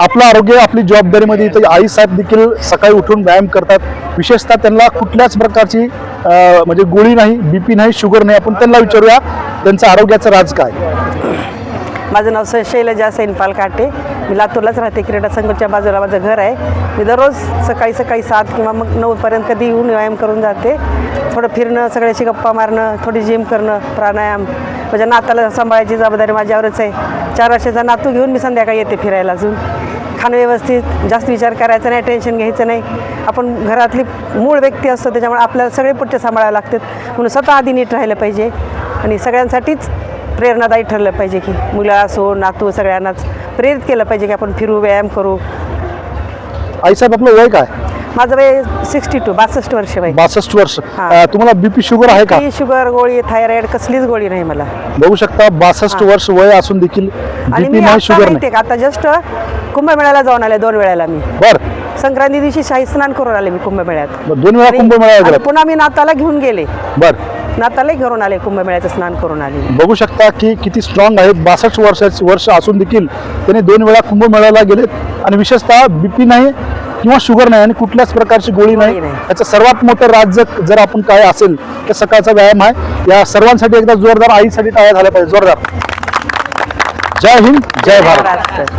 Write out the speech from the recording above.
आपलं आरोग्य आपली जबाबदारीमध्ये इथं आई साहेब देखील सकाळी उठून व्यायाम करतात. विशेषतः त्यांना कुठल्याच प्रकारची म्हणजे गोळी नाही बीपी नाही शुगर नाही आपण त्यांना विचारूया त्यांचं आरोग्याचं राज काय? माझं नाव शैलजा सैनपाल काटे. मी लातूरलाच राहते क्रीडा संघाच्या बाजूला माझं घर आहे. मी दररोज सकाळी सकाळी सात किंवा मग नऊपर्यंत कधी येऊन व्यायाम करून जाते. थोडं फिरणं सगळ्याशी गप्पा मारणं थोडी जिम करणं प्राणायाम. माझ्या नाताला सांभाळायची जबाबदारी माझ्यावरच आहे. चार वर्षाचा नातू घेऊन मी संध्याकाळी येते फिरायला अजून. खाणं व्यवस्थित जास्त विचार करायचा नाही टेन्शन घ्यायचं नाही. आपण घरातली मूळ व्यक्ती असतो त्याच्यामुळे आपल्याला सगळे पुढचे सांभाळावे लागतात. म्हणून स्वतः आधी नीट राहिलं पाहिजे आणि सगळ्यांसाठीच प्रेरणादायी ठरलं पाहिजे की मुलं असो नातू सगळ्यांनाच प्रेरित केलं पाहिजे की आपण फिरू व्यायाम करू. आईसाहेब आपलं वय काय? माझं वय सिक्स्टी टू बासष्ट वर्ष वय. बासष्ट वर्ष. अं, तुम्हाला बीपी शुगर आहे का? शुगर गोळी थायरॉइड कसलीच गोळी नाही मला. बघू शकता बासष्ट. वर्ष वय असून देखील आणि बीपी मी नाही आता शुगर नाही का आता जस्ट कुंभमेळ्याला जाऊन आले दोन वेळेला मी. बर. संक्रांती दिवशी शाही स्नान करून आले मी कुंभमेळ्यात. दोन वेळा आणि- कुंभमेळा आणि पुन्हा मी नाताला घेऊन गेले. बर. नाताला घेऊन आले कुंभमेळ्याचं स्नान करून आले. बघू शकता की किती स्ट्रॉंग आहेत बासष्ट वर्षाचे वर्ष असून देखील त्यांनी दोन वेळा कुंभमेळ्याला गेलेत. आणि विशेषतः बीपी नाही किंवा शुगर नाही आणि कुठल्याच प्रकारची गोळी नाही. याचं सर्वात मोठं राज्य जर आपण काय असेल तर सकाळचा व्यायाम आहे. या सर्वांसाठी एकदा जोरदार आईसाठी टाळ्या झाल्या पाहिजे. जोरदार. जय हिंद जय भारत.